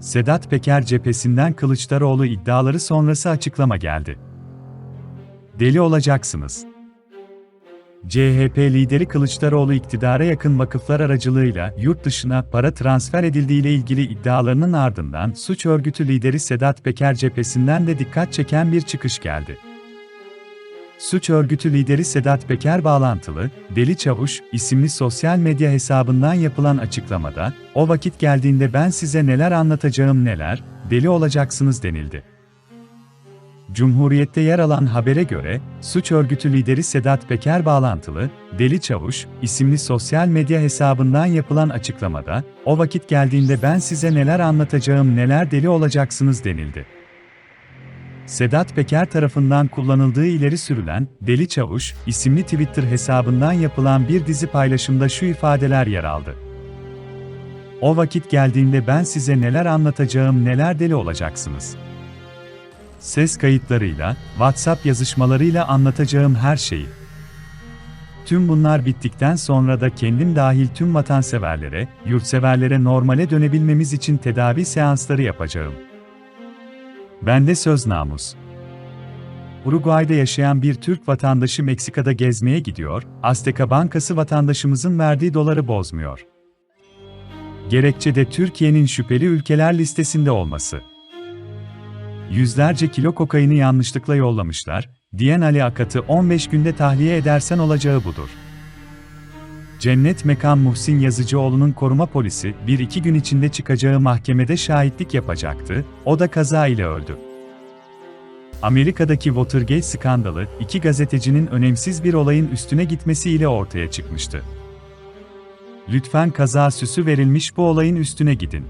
Sedat Peker cephesinden Kılıçdaroğlu iddiaları sonrası açıklama geldi. Deli olacaksınız. CHP lideri Kılıçdaroğlu iktidara yakın vakıflar aracılığıyla yurt dışına para transfer edildiğiyle ilgili iddialarının ardından suç örgütü lideri Sedat Peker cephesinden de dikkat çeken bir çıkış geldi. Suç örgütü lideri Sedat Peker bağlantılı, Deli Çavuş isimli sosyal medya hesabından yapılan açıklamada, o vakit geldiğinde ben size neler anlatacağım neler, deli olacaksınız denildi. Cumhuriyet'te yer alan habere göre, suç örgütü lideri Sedat Peker bağlantılı, Deli Çavuş isimli sosyal medya hesabından yapılan açıklamada, o vakit geldiğinde ben size neler anlatacağım neler deli olacaksınız denildi. Sedat Peker tarafından kullanıldığı ileri sürülen Deli Çavuş isimli Twitter hesabından yapılan bir dizi paylaşımda şu ifadeler yer aldı. O vakit geldiğinde ben size neler anlatacağım neler deli olacaksınız. Ses kayıtlarıyla, WhatsApp yazışmalarıyla anlatacağım her şeyi. Tüm bunlar bittikten sonra da kendim dahil tüm vatanseverlere, yurtseverlere normale dönebilmemiz için tedavi seansları yapacağım. Bende söz namus. Uruguay'da yaşayan bir Türk vatandaşı Meksika'da gezmeye gidiyor, Azteca Bankası vatandaşımızın verdiği doları bozmuyor. Gerekçe de Türkiye'nin şüpheli ülkeler listesinde olması. Yüzlerce kilo kokaini yanlışlıkla yollamışlar, diyen Ali Akat'ı 15 günde tahliye edersen olacağı budur. Cennet Mekan Muhsin Yazıcıoğlu'nun koruma polisi, bir iki gün içinde çıkacağı mahkemede şahitlik yapacaktı, o da kaza ile öldü. Amerika'daki Watergate skandalı, iki gazetecinin önemsiz bir olayın üstüne gitmesiyle ortaya çıkmıştı. Lütfen kaza süsü verilmiş bu olayın üstüne gidin.